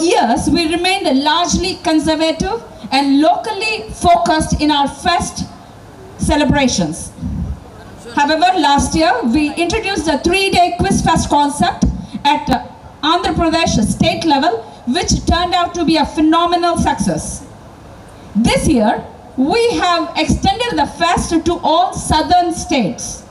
Years, we remained largely conservative and locally focused in our fest celebrations. However, last year we introduced a three-day quiz fest concept at Andhra Pradesh state level, which turned out to be a phenomenal success. This year, we have extended the fest to all southern states.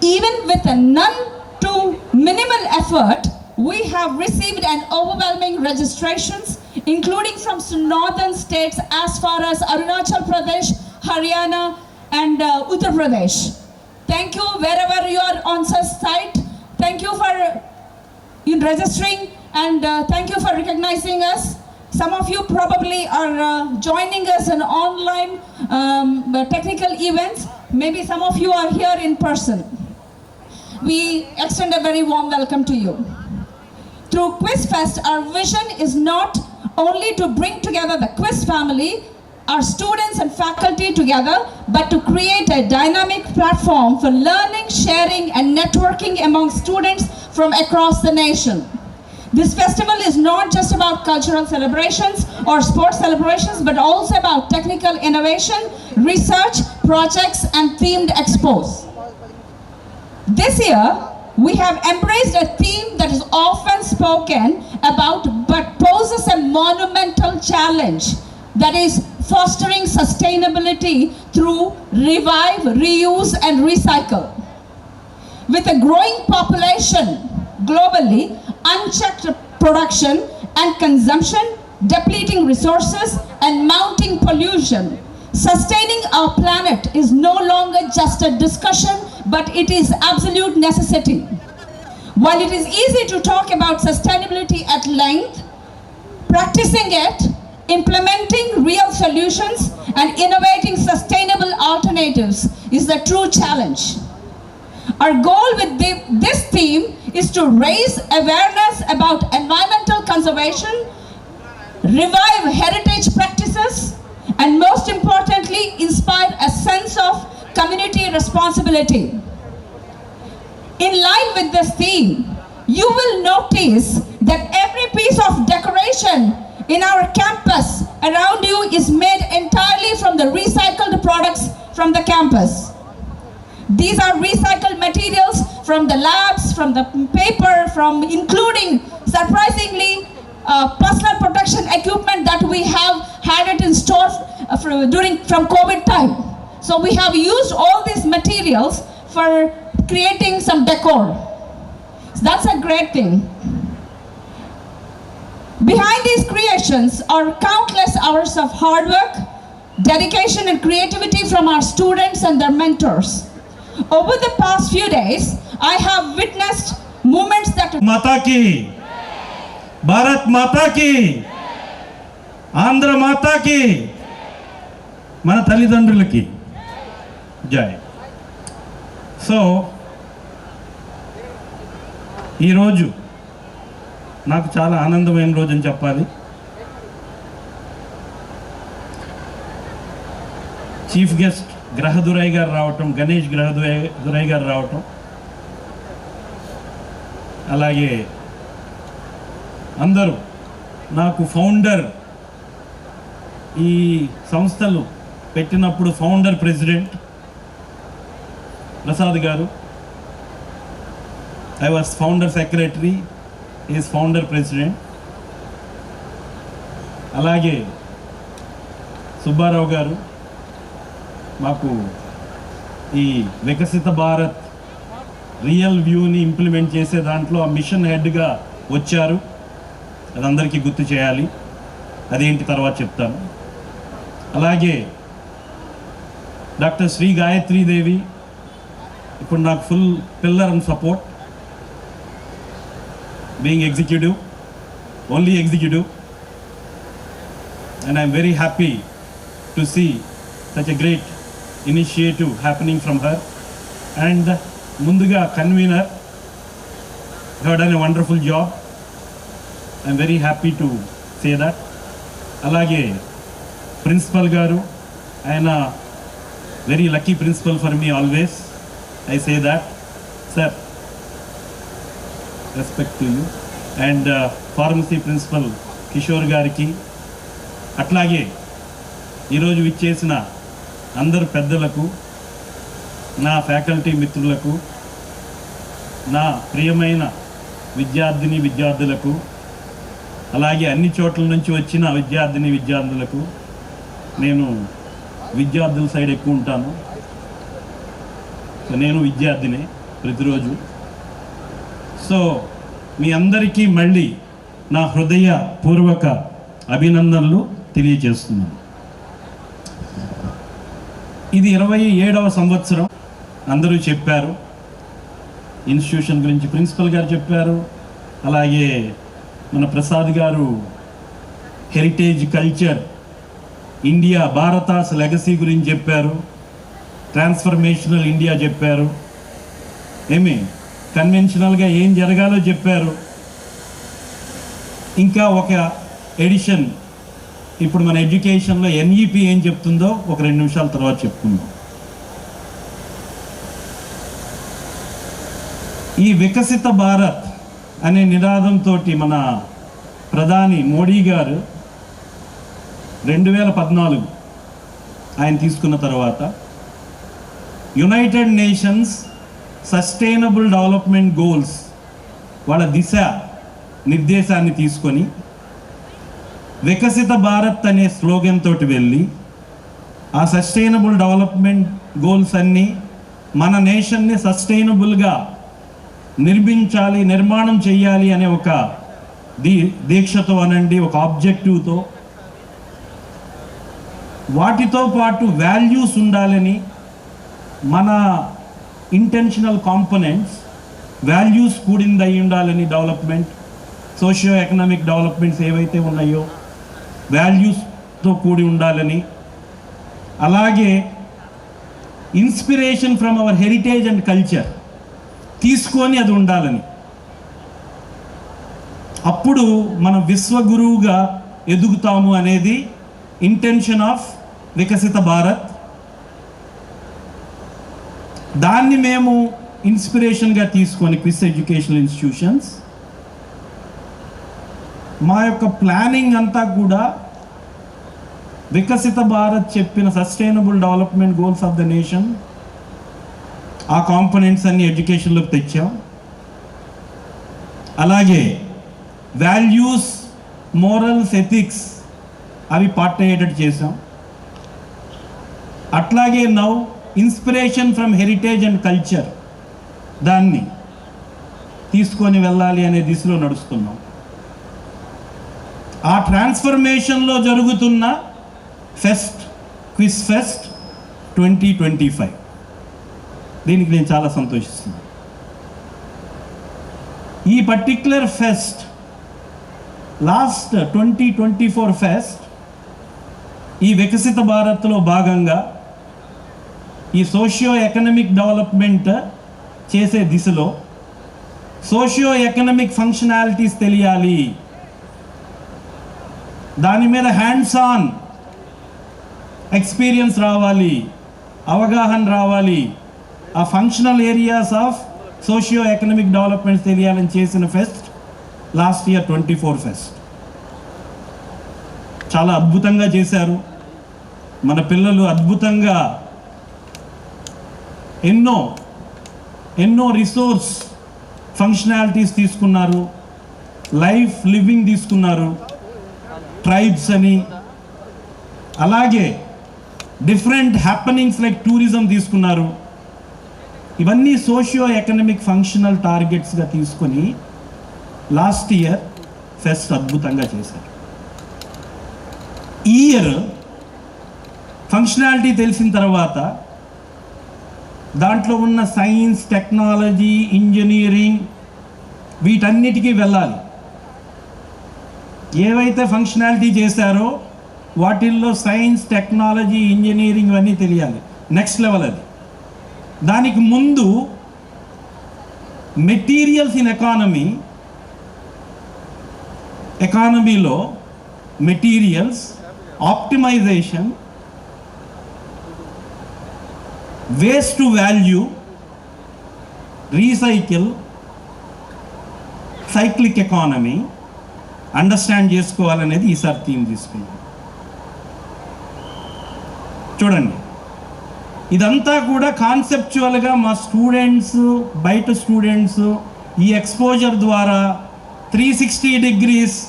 Even with a none to minimal effort, we have received an overwhelming registrations, including from northern states as far as Arunachal Pradesh, Haryana, and uh, Uttar Pradesh. Thank you wherever you are on such site. Thank you for in registering and uh, thank you for recognizing us. Some of you probably are uh, joining us in online um, technical events. Maybe some of you are here in person. We extend a very warm welcome to you. Through QuizFest, our vision is not only to bring together the quiz family, our students and faculty together, but to create a dynamic platform for learning, sharing, and networking among students from across the nation. This festival is not just about cultural celebrations or sports celebrations, but also about technical innovation, research, projects, and themed expos. This year, we have embraced a theme that is often spoken about but poses a monumental challenge that is fostering sustainability through revive, reuse, and recycle. With a growing population globally, unchecked production and consumption, depleting resources, and mounting pollution, sustaining our planet is no longer just a discussion, but it is absolute necessity. While it is easy to talk about sustainability at length, practicing it, implementing real solutions, and innovating sustainable alternatives is the true challenge. Our goal with this theme is to raise awareness about environmental conservation, revive heritage practices, and most importantly, inspire a sense of community responsibility. In line with this theme, you will notice that every piece of decoration in our campus around you is made entirely from the recycled products from the campus. These are recycled materials from the labs, from the paper, from including surprisingly uh, personal protection equipment that we have had it in store uh, for, during from COVID time. So we have used all these materials for creating some decor. So that's a great thing. Behind these creations are countless hours of hard work, dedication, and creativity from our students and their mentors. Over the past few days, I have witnessed moments that మాతాకి భారత్ మాతాకి ఆంధ్ర మాతాకి మన తల్లిదండ్రులకి జై. So ఈరోజు నాకు చాలా ఆనందమైన రోజు అని చెప్పాలి. చీఫ్ గెస్ట్ గ్రహదురై గారు రావటం గణేష్ గ్రహదురై దురై గారు రావటం అలాగే అందరూ నాకు ఫౌండర్ ఈ సంస్థలు పెట్టినప్పుడు founder president Prasad garu. I was founder secretary is founder president అలాగే సుబ్బారావు గారు మాకు ఈ వికసిత భారత్ రియల్ వ్యూని ఇంప్లిమెంట్ చేసే దాంట్లో ఆ మిషన్ హెడ్గా వచ్చారు. అది అందరికీ గుర్తు చేయాలి. అదేంటి తర్వాత చెప్తాను. అలాగే డాక్టర్ శ్రీ గాయత్రీ దేవి ఇప్పుడు నాకు full pillar and support being executive only executive and I'm very happy to see such a great initiative happening from her and ముందుగా convener have done a wonderful job I'm very happy to say that అలాగే principal garu ఆయన very lucky principal for me always I say that sir respect to you and pharmacy principal Kishore గారికి అట్లాగే ఈరోజు విచ్చేసిన అందరు పెద్దలకు నా ఫ్యాకల్టీ మిత్రులకు నా ప్రియమైన విద్యార్థిని విద్యార్థులకు అలాగే అన్ని చోట్ల నుంచి వచ్చిన విద్యార్థిని విద్యార్థులకు నేను విద్యార్థుల సైడ్ ఎక్కువ ఉంటాను. నేను విద్యార్థిని ప్రతిరోజు. సో మీ అందరికీ మళ్ళీ నా హృదయ పూర్వక అభినందనలు తెలియజేస్తున్నాను. ఇది ఇరవై ఏడవ సంవత్సరం. అందరూ చెప్పారు. ఇన్స్టిట్యూషన్ గురించి ప్రిన్సిపల్ గారు చెప్పారు. అలాగే మన Prasad garu heritage culture India Bharat's legacy గురించి చెప్పారు. ట్రాన్స్ఫర్మేషనల్ ఇండియా చెప్పారు. ఏమి? కన్వెన్షనల్గా ఏం జరగాలో చెప్పారు. ఇంకా ఒక ఎడిషన్. ఇప్పుడు మన ఎడ్యుకేషన్లో ఎన్ఈపి ఏం చెప్తుందో ఒక రెండు నిమిషాల తర్వాత చెప్పుకుందాం. ఈ వికసిత భారత్ అనే నినాదంతో మన ప్రధాని మోడీ గారు రెండు వేల పద్నాలుగు ఆయన తీసుకున్న తర్వాత United Nations sustainable development goals వాళ్ళ దిశ నిర్దేశాన్ని తీసుకొని వికసిత భారత్ అనే స్లోగన్ తోటి వెళ్ళి ఆ సస్టైనబుల్ డెవలప్మెంట్ గోల్స్ అన్నీ మన నేషన్ని సస్టైనబుల్గా నిర్మించాలి నిర్మాణం చేయాలి అనే ఒక దీ దీక్షతో అనండి ఒక ఆబ్జెక్టివ్తో. వాటితో పాటు వాల్యూస్ ఉండాలని మన ఇంటెన్షనల్ కాంపనెంట్స్ వాల్యూస్ కూడింది అయి ఉండాలని డెవలప్మెంట్ సోషియో ఎకనామిక్ డెవలప్మెంట్స్ ఏవైతే ఉన్నాయో వాల్యూస్తో కూడి ఉండాలని అలాగే inspiration from our heritage and culture తీసుకొని అది ఉండాలని. అప్పుడు మనం విశ్వగురువుగా ఎదుగుతాము అనేది ఇంటెన్షన్ ఆఫ్ వికసిత భారత్. దాన్ని మేము ఇన్స్పిరేషన్గా తీసుకొని క్విస్ ఎడ్యుకేషనల్ ఇన్స్టిట్యూషన్స్ మా యొక్క ప్లానింగ్ అంతా కూడా వికసిత భారత్ చెప్పిన sustainable development goals of the nation ఆ కాంపనెంట్స్ అన్ని ఎడ్యుకేషన్లోకి తెచ్చాం. అలాగే వాల్యూస్ మోరల్స్ ఎథిక్స్ అవి పార్ట్ అయ్యేటట్టు చేసాం అట్లాగే now inspiration from heritage and culture దాన్ని తీసుకొని వెళ్ళాలి అనే దిశలో నడుస్తున్నాం. ఆ ట్రాన్స్ఫర్మేషన్లో జరుగుతున్న fest quiz fest twenty twenty five. దీనికి నేను చాలా సంతోషిస్తున్నాను. ఈ particular fest last twenty twenty four fest ఈ వికసిత భారత్లో భాగంగా ఈ సోషియో ఎకనమిక్ డెవలప్మెంట్ చేసే దిశలో సోషియో ఎకనమిక్ ఫంక్షనాలిటీస్ తెలియాలి. దాని మీద హ్యాండ్స్ ఆన్ ఎక్స్పీరియన్స్ రావాలి అవగాహన రావాలి. ఆ functional areas of socio economic developments తెలియాలని చేసిన fest last year twenty four fest చాలా అద్భుతంగా చేశారు. మన పిల్లలు అద్భుతంగా ఎన్నో ఎన్నో రిసోర్స్ ఫంక్షనాలిటీస్ తీసుకున్నారు. లైఫ్ లివింగ్ తీసుకున్నారు. ట్రైబ్స్ అని. అలాగే డిఫరెంట్ హ్యాపనింగ్స్ లైక్ టూరిజం తీసుకున్నారు. ఇవన్నీ సోషియో ఎకనమిక్ ఫంక్షనల్ టార్గెట్స్గా తీసుకొని లాస్ట్ ఇయర్ ఫెస్ట్ అద్భుతంగా చేశారు. ఈ ఇయర్ ఫంక్షనాలిటీ తెలిసిన తర్వాత దాంట్లో ఉన్న సైన్స్ టెక్నాలజీ ఇంజనీరింగ్ వీటన్నిటికీ వెళ్ళాలి. ఏవైతే ఫంక్షనాలిటీ చేశారో వాటిల్లో సైన్స్ టెక్నాలజీ ఇంజనీరింగ్ ఇవన్నీ తెలియాలి. నెక్స్ట్ లెవెల్ అది. దానికి ముందు మెటీరియల్స్ ఇన్ ఎకానమీ ఎకానమీలో materials optimisation waste to value recycle cyclic economy understand చేసుకోవాలనేది ఈసారి థీమ్ తీసుకున్నాం చూడండి. ఇదంతా కూడా కాన్సెప్చువల్గా మా స్టూడెంట్స్ బయట స్టూడెంట్స్ ఈ ఎక్స్పోజర్ ద్వారా త్రీ సిక్స్టీ డిగ్రీస్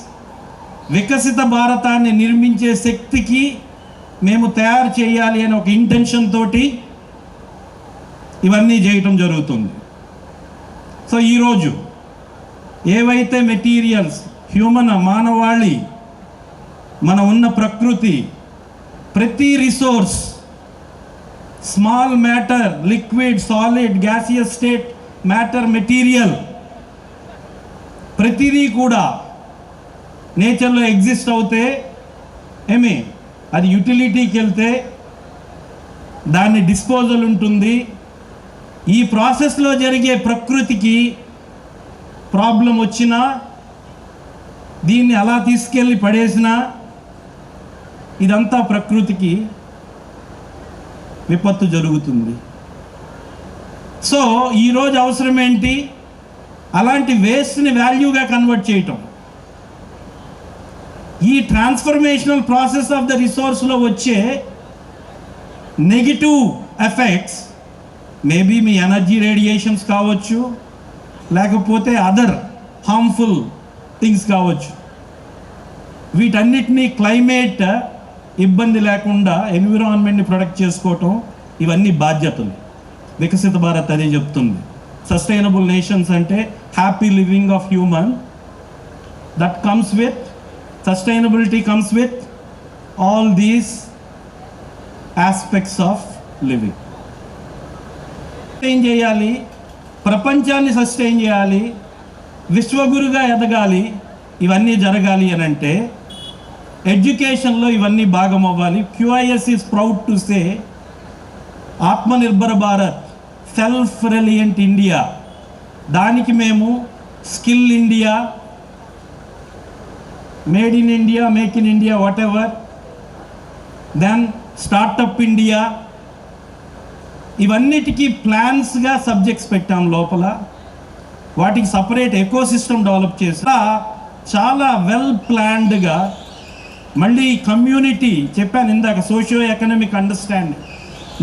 వికసిత భారతాన్ని నిర్మించే శక్తికి మేము తయారు చేయాలి అనే ఒక ఇంటెన్షన్ తోటి ఇవన్నీ చేయటం జరుగుతుంది. సో ఈరోజు ఏవైతే మెటీరియల్స్ హ్యూమన్ మానవాళి మన ఉన్న ప్రకృతి ప్రతి resource small matter liquid solid gaseous state matter material ప్రతిదీ కూడా నేచర్లో ఎగ్జిస్ట్ అవుతే ఏమి? అది యూటిలిటీకి వెళ్తే దాన్ని డిస్పోజల్ ఉంటుంది. ఈ ప్రాసెస్లో జరిగే ప్రకృతికి ప్రాబ్లం వచ్చినా దీన్ని అలా తీసుకెళ్ళి పడేసినా ఇదంతా ప్రకృతికి విపత్తు జరుగుతుంది. సో ఈరోజు అవసరం ఏంటి? అలాంటి వేస్ట్ని వాల్యూగా కన్వర్ట్ చేయటం. ఈ ట్రాన్స్ఫర్మేషనల్ ప్రాసెస్ ఆఫ్ ద రిసోర్స్లో వచ్చే నెగిటివ్ ఎఫెక్ట్స్ మేబీ మీ ఎనర్జీ రేడియేషన్స్ కావచ్చు లేకపోతే అదర్ హార్మ్ఫుల్ థింగ్స్ కావచ్చు. వీటన్నిటినీ క్లైమేట్ ఇబ్బంది లేకుండా ఎన్విరాన్మెంట్ని ప్రొటెక్ట్ చేసుకోవటం ఇవన్నీ బాధ్యతలు. వికసిత భారత్ అదే చెప్తుంది. సస్టైనబుల్ నేషన్స్ అంటే happy living of human. That comes with sustainability comes with all these aspects of living. Sustain చేయాలి ప్రపంచాన్ని సస్టైన్ చేయాలి విశ్వగురుగా ఎదగాలి ఇవన్నీ జరగాలి అని అంటే ఎడ్యుకేషన్లో ఇవన్నీ భాగం అవ్వాలి QIS is proud to say Atmanirbhar Bharat self reliant India. దానికి మేము skill India made in India make in India whatever then startup India ఇవన్నిటికీ ప్లాన్స్గా సబ్జెక్ట్స్ పెట్టాం లోపల. వాటికి సపరేట్ ఎకో సిస్టమ్ డెవలప్ చేసా చాలా వెల్ ప్లాన్డ్గా మళ్ళీ కమ్యూనిటీ చెప్పాను ఇందాక సోషియో ఎకనామిక్ అండర్స్టాండింగ్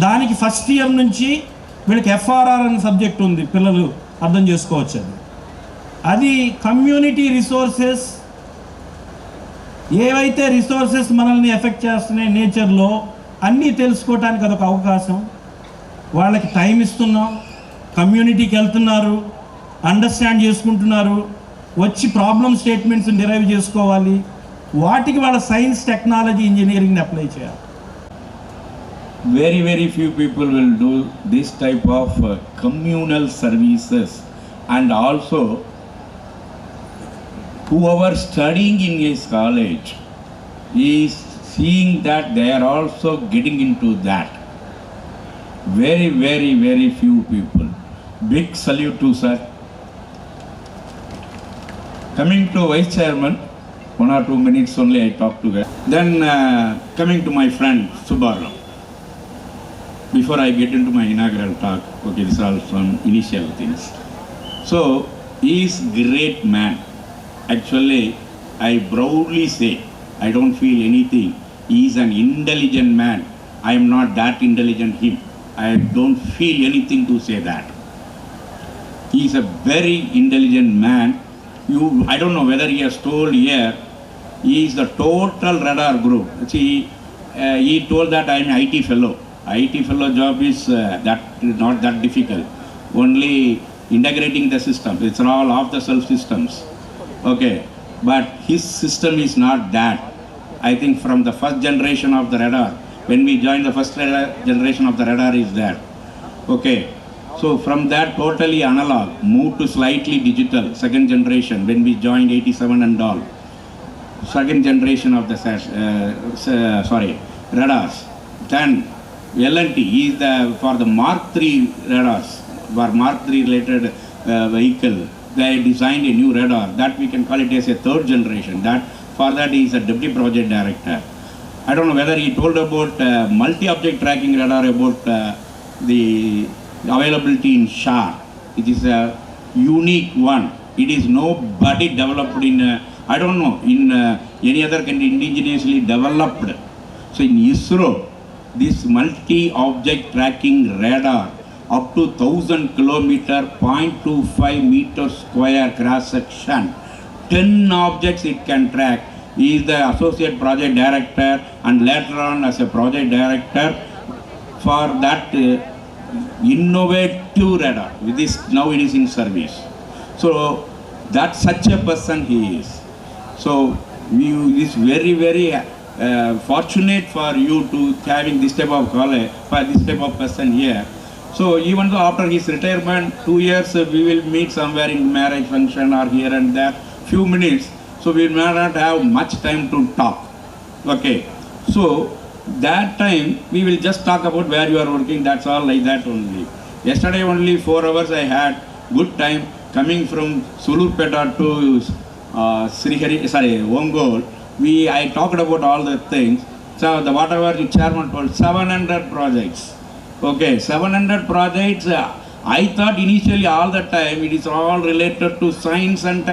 దానికి ఫస్ట్ ఇయర్ నుంచి వీళ్ళకి ఎఫ్ఆర్ఆర్ అనే సబ్జెక్ట్ ఉంది పిల్లలు అర్థం చేసుకోవచ్చు అది. అది కమ్యూనిటీ రిసోర్సెస్ ఏవైతే రిసోర్సెస్ మనల్ని ఎఫెక్ట్ చేస్తున్నాయి నేచర్లో అన్నీ తెలుసుకోవటానికి అదొక అవకాశం. వాళ్ళకి టైం ఇస్తున్నాం కమ్యూనిటీకి వెళ్తున్నారు అండర్స్టాండ్ చేసుకుంటున్నారు వచ్చి ప్రాబ్లమ్ స్టేట్మెంట్స్ డిరైవ్ చేసుకోవాలి వాటికి వాళ్ళ సైన్స్ టెక్నాలజీ ఇంజనీరింగ్ని అప్లై చేయాలి very very few people will do this type of communal services and also who are studying in his college he seeing that they are also getting into that very very very few people big salute to sir coming to vice chairman one or two minutes only i talk to her then uh, coming to my friend subarram before I get into my inaugural talk, okay, these are from initial things. So, he is great man. Actually, I proudly say, I don't feel anything. He is an intelligent man. I am not that intelligent him. I don't feel anything to say that. He is a very intelligent man. You, I don't know whether he has told here, he is the total radar group. See, uh, he told that I am IT fellow. IT fellow job is uh, that not that difficult. Only integrating the system. It's all off the shelf systems. Okay, but his system is not that. I think from the first generation of the radar, when we joined the first generation of the radar is there. Okay, so from that totally analog, moved to slightly digital, second generation, when we joined 87 and all. Second generation of the, uh, sorry, radars. Then L&T is the, for the Mark III radars, for Mark III related uh, vehicle, they designed a new radar that we can call it as a third generation. That for that he is a deputy project director. I don't know whether he told about uh, multi-object tracking radar about uh, the availability in SHAR. It is a unique one. It is nobody developed in, uh, I don't know, in uh, any other country indigenously developed. So in ISRO, this multi-object tracking radar up to 1000 kilometer, 0.25 meter square cross section, 10 objects it can track. He is the associate project director and later on as a project director for that uh, innovative radar. With this, now it is in service. So that such a person he is. So you is very very uh, fortunate for you to having this type of college, for this type of person here. So even though after his retirement, two years uh, we will meet somewhere in marriage function or here and there, few minutes. So we may not have much time to talk. Okay. So that time we will just talk about where you are working. That's all like that only. Yesterday only four hours I had good time coming from Sulurpeta to uh, Srihari, sorry, Ongol. We I talked about all the things. So the whatever the chairman told, 700 projects. Okay, 700 projects. uh, I thought initially all the time it is all related to science and